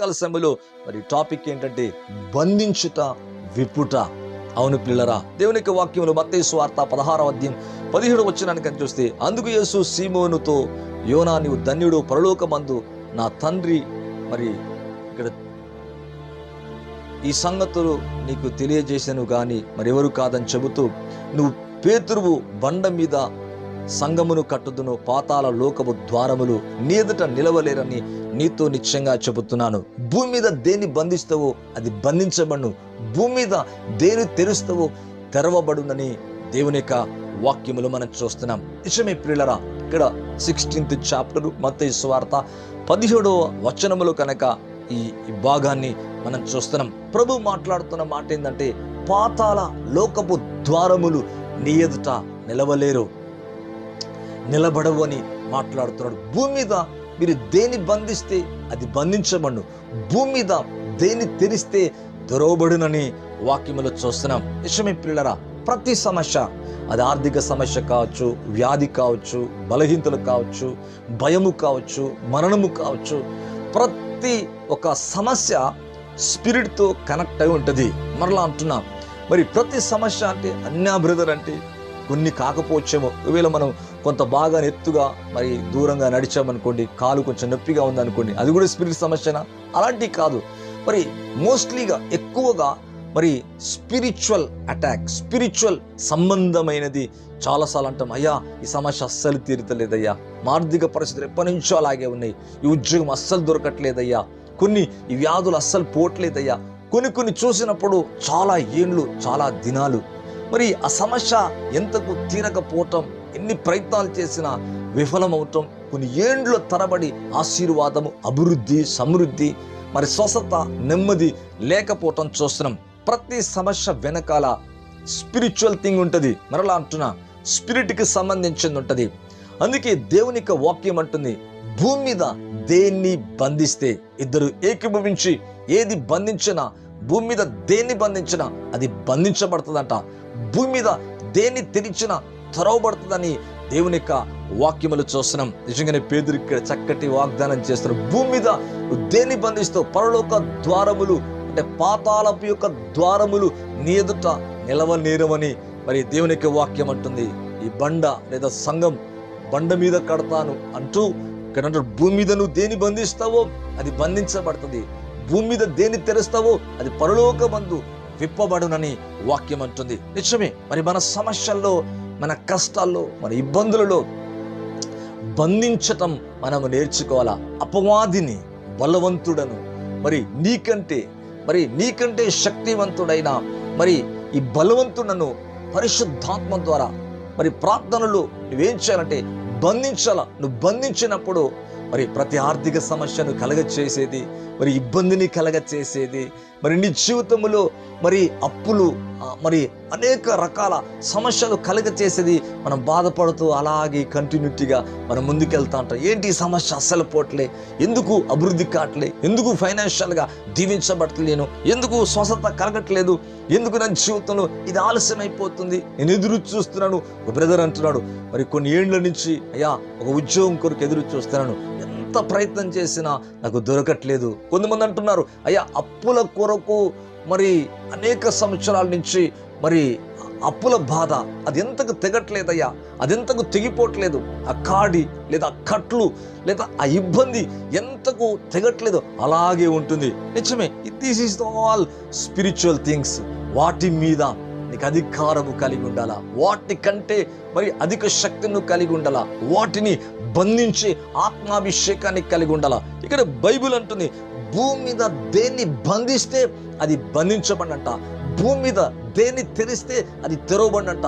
ఉదయకాల సమయంలో మరి టాపిక్ ఏంటంటే బంధించుట విప్పుట. అవును పిల్లరా దేవుని యొక్క వాక్యంలో మత్తయి స్వార్త పదహారవ అధ్యయం పదిహేడు వచ్చినానికి అని చూస్తే అందుకు యేసు సీమోనుతో యోనా నీవు ధన్యుడు పరలోకమందు నా తండ్రి మరి ఇక్కడ ఈ సంగతులు నీకు తెలియజేశాను కానీ మరెవరు కాదని చెబుతూ నువ్వు పేతురువు బండ మీద సంగమును కట్టుదును పాతాల లోకపు ద్వారములు నీ ఎదుట నిలవలేరని నీతో నిశ్చయంగా చెబుతున్నాను. భూమి మీద దేన్ని బంధిస్తావో అది బంధించబడును. భూమి మీద దేని తెరుస్తావో తెరవబడునని దేవుని యొక్క వాక్యములు మనం చూస్తున్నాం. నిజమే ప్రియులరా ఇక్కడ సిక్స్టీన్త్ చాప్టర్ మత స్వార్త పదిహేడవ వచనములు కనుక ఈ ఈ భాగాన్ని మనం చూస్తున్నాం. ప్రభు మాట్లాడుతున్న మాట ఏంటంటే పాతాల లోకపు ద్వారములు నీ ఎదుట నిలవలేరు. నిలబడవు అని మాట్లాడుతున్నాడు. భూమి మీద మీరు దేని బంధిస్తే అది బంధించబడు భూమి మీద దేని తెరిస్తే దొరవబడునని వాక్యములో చూస్తున్నాం. నిజమే పిల్లరా ప్రతి సమస్య అది ఆర్థిక సమస్య కావచ్చు వ్యాధి కావచ్చు బలహీనతలు కావచ్చు భయము కావచ్చు మరణము కావచ్చు ప్రతి ఒక సమస్య స్పిరిట్తో కనెక్ట్ అయి ఉంటుంది. మరలా అంటున్నాం మరి ప్రతి సమస్య అంటే అన్యా బ్రదర్ అంటే కొన్ని కాకపోవచ్చేమో. ఒకవేళ మనం కొంత బాగా ఎత్తుగా మరి దూరంగా నడిచామనుకోండి కాలు కొంచెం నొప్పిగా ఉందనుకోండి అది కూడా స్పిరిట్ సమస్యనా? అలాంటివి కాదు. మరి మోస్ట్లీగా ఎక్కువగా మరి స్పిరిచువల్ అటాక్ స్పిరిచువల్ సంబంధమైనది చాలాసార్లు అంటాం అయ్యా ఈ సమస్య అస్సలు తీరుతలేదయ్యా ఆర్థిక పరిస్థితులు ఎప్పటి నుంచో అలాగే ఉన్నాయి. ఈ ఉద్యోగం అస్సలు దొరకట్లేదయ్యా. కొన్ని ఈ వ్యాధులు అస్సలు పోవట్లేదయ్యా. కొన్ని కొన్ని చూసినప్పుడు చాలా ఏండ్లు చాలా దినాలు. మరి ఆ సమస్య ఎంతకు తీరకపోవటం ఎన్ని ప్రయత్నాలు చేసినా విఫలమవటం కొన్ని ఏండ్ల తరబడి ఆశీర్వాదము అభివృద్ధి సమృద్ధి మరి స్వస్థత నెమ్మది లేకపోవటం చూస్తున్నాం. ప్రతి సమస్య వెనకాల స్పిరిచువల్ థింగ్ ఉంటుంది. మరలా అంటున్నా స్పిరిట్కి సంబంధించింది ఉంటుంది. అందుకే దేవుని యొక్క వాక్యం అంటుంది భూమి మీద దేన్ని బంధిస్తే? ఇద్దరు ఏకీభవించి ఏది బంధించినా భూమి మీద దేన్ని బంధించినా అది బంధించబడుతుందంట. భూమి మీద దేన్ని తెరిచినా తెరవబడుతుందని దేవుని యొక్క వాక్యములు చూస్తున్నాం. నిజంగానే పేదరు ఇక్కడ చక్కటి వాగ్దానం చేస్తున్నారు. భూమి మీద దేన్ని బంధిస్తావు పరలోక ద్వారములు అంటే పాతాలపు యొక్క ద్వారములు నీ ఎదుట నిలవనేరమని మరి దేవుని యొక్క వాక్యం అంటుంది. ఈ బండ లేదా సంఘం బండ మీద కడతాను అంటూ ఇక్కడ అంటారు భూమి మీద నువ్వు దేని బంధిస్తావో? అది బంధించబడుతుంది. భూమి మీద దేని తెరుస్తావో? అది పరలోకమందు విప్పబడునని వాక్యం అంటుంది. నిజమే మరి మన సమస్యల్లో మన కష్టాల్లో మన ఇబ్బందులలో బంధించటం మనము నేర్చుకోవాలా? అపవాదిని బలవంతుడను. మరి నీకంటే మరి నీకంటే శక్తివంతుడైన మరి ఈ బలవంతుడను పరిశుద్ధాత్మ ద్వారా మరి ప్రార్థనలు నువ్వేం చేయాలంటే బంధించాల? నువ్వు బంధించినప్పుడు మరి ప్రతి ఆర్థిక సమస్యను కలగచేసేది మరి ఇబ్బందిని కలగచేసేది మరి నీ జీవితంలో మరి అప్పులు మరి అనేక రకాల సమస్యలు కలగ చేసేది మనం బాధపడుతూ అలాగే కంటిన్యూటీగా మనం ముందుకెళ్తా ఉంటాం. ఏంటి ఈ సమస్య? అస్సలు పోట్లే. ఎందుకు అభివృద్ధి కావట్లే? ఎందుకు ఫైనాన్షియల్గా దీవించబడలేను ఎందుకు స్వస్థత కలగట్లేదు? ఎందుకు నా జీవితంలో ఇది ఆలస్యం అయిపోతుంది నేను ఎదురు చూస్తున్నాను. ఒక బ్రదర్ అంటున్నాడు మరి కొన్ని ఏండ్ల నుంచి అయ్యా ఒక ఉద్యోగం కొరకు ఎదురు చూస్తున్నాను. ఎంత ప్రయత్నం చేసినా నాకు దొరకట్లేదు. కొంతమంది అంటున్నారు అయ్యా అప్పుల కొరకు మరి అనేక సంవత్సరాల నుంచి మరి అప్పుల బాధ అది ఎంతకు తెగట్లేదయ్యా అది ఎంతకు తెగిపోవట్లేదు ఆ కాడి లేదా కట్లు లేదా ఆ ఇబ్బంది ఎంతకు తెగట్లేదు అలాగే ఉంటుంది. నిజమే this is all spiritual things వాటి మీద నీకు అధికారము కలిగి ఉండాలా? వాటి కంటే మరి అధిక శక్తిని కలిగి ఉండాలా? వాటిని బంధించి ఆత్మాభిషేకాన్ని కలిగి ఉండాలా? ఇక్కడ బైబిల్ అంటుంది భూమి మీద దేన్ని బంధిస్తే అది బంధించబడినంట భూమి మీద దేన్ని తెరిస్తే అది తెరవబడినంట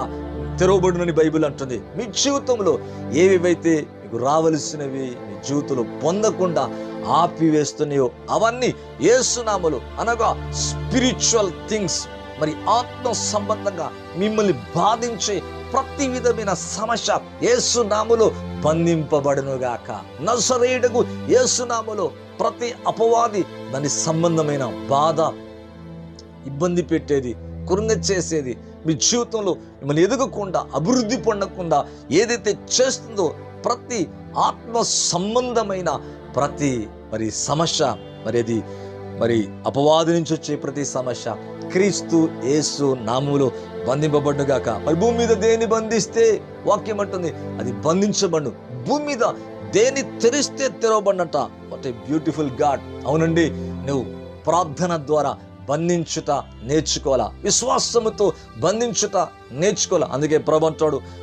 తెరవబడునని బైబిల్ అంటుంది. మీ జీవితంలో ఏవేవైతే మీకు రావలసినవి మీ జీవితంలో పొందకుండా ఆపివేస్తున్నాయో అవన్నీ ఏసునామలు అనగా స్పిరిచువల్ థింగ్స్ మరి ఆత్మ సంబంధంగా మిమ్మల్ని బాధించే ప్రతి విధమైన సమస్య ఏసునాములో బంధింపబడునుగాక. నసరేయుడకు ఏసునాములో ప్రతి అపవాది దాని సంబంధమైన బాధ ఇబ్బంది పెట్టేది కురంగ చేసేది మీ జీవితంలో మిమ్మల్ని ఎదగకుండా అభివృద్ధి పొందకుండా ఏదైతే చేస్తుందో ప్రతి ఆత్మ సంబంధమైన ప్రతి మరి సమస్య మరి అది మరి అపవాది నుంచి వచ్చే ప్రతి సమస్య క్రీస్తు యేసు నాములు బంధింపబడ్డుగాక మరి భూమి మీద దేని బంధిస్తే? వాక్యం అంటుంది అది బంధించబడు భూమి మీద దేని తెరిస్తే తెరవబడినట? వాట్ ఏ బ్యూటిఫుల్ గాడ్ అవునండి నువ్వు ప్రార్థన ద్వారా బంధించుట నేర్చుకోవాలా? విశ్వాసముతో బంధించుట నేర్చుకోవాలా? అందుకే ప్రభు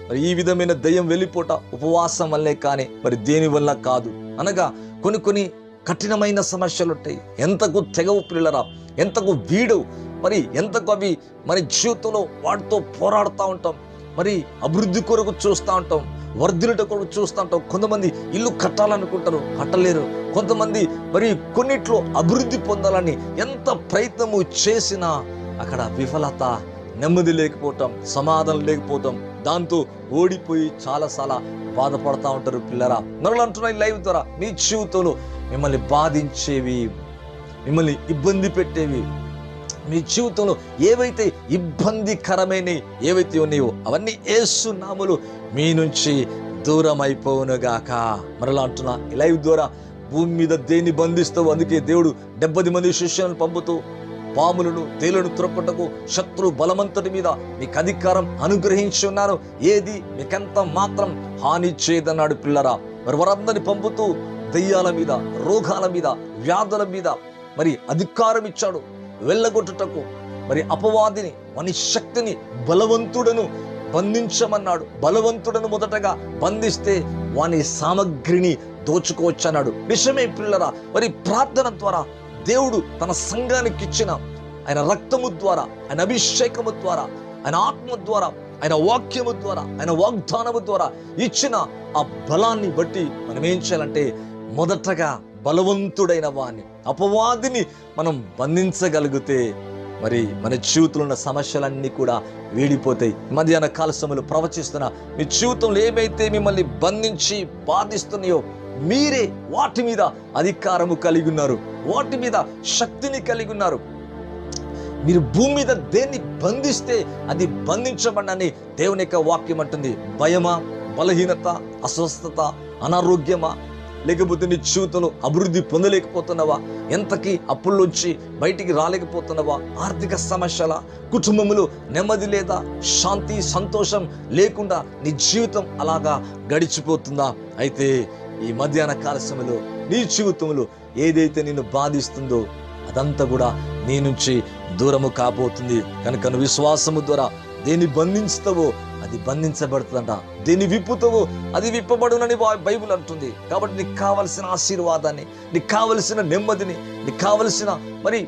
మరి ఈ విధమైన దయ్యం వెళ్ళిపోట ఉపవాసం వల్లే కానీ మరి దేని వల్ల కాదు? అనగా కొన్ని కొన్ని కఠినమైన సమస్యలు ఉంటాయి ఎంతకు తెగవు పిల్లరా? ఎంతకు వీడు మరి ఎంత అవి మరి జీవితంలో వాటితో పోరాడుతూ ఉంటాం మరి అభివృద్ధి కొరకు చూస్తూ ఉంటాం వర్ధిలుట కొరకు చూస్తూ ఉంటాం. కొంతమంది ఇల్లు కట్టాలనుకుంటారు కట్టలేరు. కొంతమంది మరి కొన్నిట్లో అభివృద్ధి పొందాలని ఎంత ప్రయత్నము చేసినా అక్కడ విఫలత నెమ్మది లేకపోవటం సమాధానం లేకపోవటం దాంతో ఓడిపోయి చాలాసార్లు బాధపడతా ఉంటారు పిల్లరా. నరులు అంటున్న లైవ్ ద్వారా మీ జీవితంలో మిమ్మల్ని బాధించేవి మిమ్మల్ని ఇబ్బంది పెట్టేవి మీ జీవితంలో ఏవైతే ఇబ్బందికరమైన ఏవైతే ఉన్నాయో అవన్నీ ఏసు నాములు మీ నుంచి దూరం అయిపోవునుగాక మరలా అంటున్నా లైవ్ ద్వారా భూమి మీద దేన్ని బంధిస్తావు అందుకే దేవుడు డెబ్బది మంది శిష్యులను పంపుతూ పాములను తేలును త్రొక్కటకు శత్రు బలమంతటి మీద మీకు అధికారం అనుగ్రహించి ఉన్నారు. ఏది? మీకెంత మాత్రం హాని చేయదన్నాడు పిల్లరా. మరి వారందరిని పంపుతూ దయ్యాల మీద రోగాల మీద వ్యాధుల మీద మరి అధికారం ఇచ్చాడు. వెళ్ళగొట్టుటకు. మరి అపవాదిని వాని శక్తిని బలవంతుడను బంధించమన్నాడు. బలవంతుడను మొదటగా బంధిస్తే వాని సామగ్రిని దోచుకోవచ్చన్నాడు. నిజమే పిల్లరా మరి ప్రార్థన ద్వారా దేవుడు తన సంఘానికి ఇచ్చిన ఆయన రక్తము ద్వారా ఆయన అభిషేకము ద్వారా ఆయన ఆత్మ ద్వారా ఆయన వాక్యము ద్వారా ఆయన వాగ్దానము ద్వారా ఇచ్చిన ఆ బలాన్ని బట్టి మనం ఏం చేయాలంటే మొదటగా బలవంతుడైన వాణ్ణి. అపవాదిని మనం బంధించగలిగితే మరి మన జీవితంలో ఉన్న సమస్యలన్నీ కూడా వీడిపోతాయి. మధ్యాహ్న కాల సమయంలో ప్రవచిస్తున్న మీ జీవితంలో ఏమైతే మిమ్మల్ని బంధించి బాధిస్తున్నాయో మీరే వాటి మీద అధికారము కలిగి ఉన్నారు. వాటి మీద శక్తిని కలిగి ఉన్నారు. మీరు భూమి మీద దేన్ని బంధిస్తే అది బంధించబడని దేవుని యొక్క వాక్యం అంటుంది. భయమా? బలహీనత? అస్వస్థత? అనారోగ్యమా? లేకపోతే నీ జీవితంలో అభివృద్ధి పొందలేకపోతున్నావా? ఎంతకి అప్పుల్లోంచి బయటికి రాలేకపోతున్నావా? ఆర్థిక సమస్యల కుటుంబములు నెమ్మది లేదా శాంతి సంతోషం లేకుండా నీ జీవితం అలాగా గడిచిపోతుందా? అయితే ఈ మధ్యాహ్న కాల సమయంలో నీ జీవితంలో ఏదైతే నిన్ను బాధిస్తుందో అదంతా కూడా నీ నుంచి దూరము కాబోతుంది. కనుక నువ్వు విశ్వాసము ద్వారా దేన్ని బంధించుతావో అది బంధించబడుతుందంట. దీన్ని విప్పుతావు అది విప్పబడునని బైబుల్ బైబిల్ అంటుంది. కాబట్టి నీకు కావలసిన ఆశీర్వాదాన్ని నీకు కావలసిన నెమ్మదిని నీకు కావలసిన మరి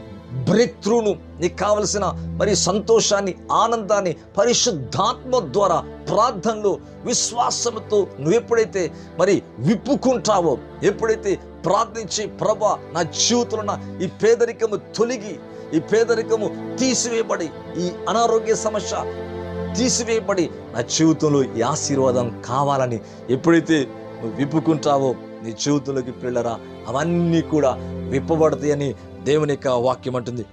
బ్రేక్ త్రూను నీకు కావలసిన మరి సంతోషాన్ని ఆనందాన్ని పరిశుద్ధాత్మ ద్వారా ప్రార్థనలు విశ్వాసంతో నువ్వు ఎప్పుడైతే మరి విప్పుకుంటావో ఎప్పుడైతే ప్రార్థించి ప్రభ నా జీవితంలో ఈ పేదరికము తొలగి ఈ పేదరికము తీసివేయబడి ఈ అనారోగ్య సమస్య తీసివేయబడి నా జీవితంలో ఈ ఆశీర్వాదం కావాలని ఎప్పుడైతే నువ్వు విప్పుకుంటావో నీ జీవితంలోకి పిల్లరా అవన్నీ కూడా విప్పబడతాయని దేవుని యొక్క వాక్యం అంటుంది.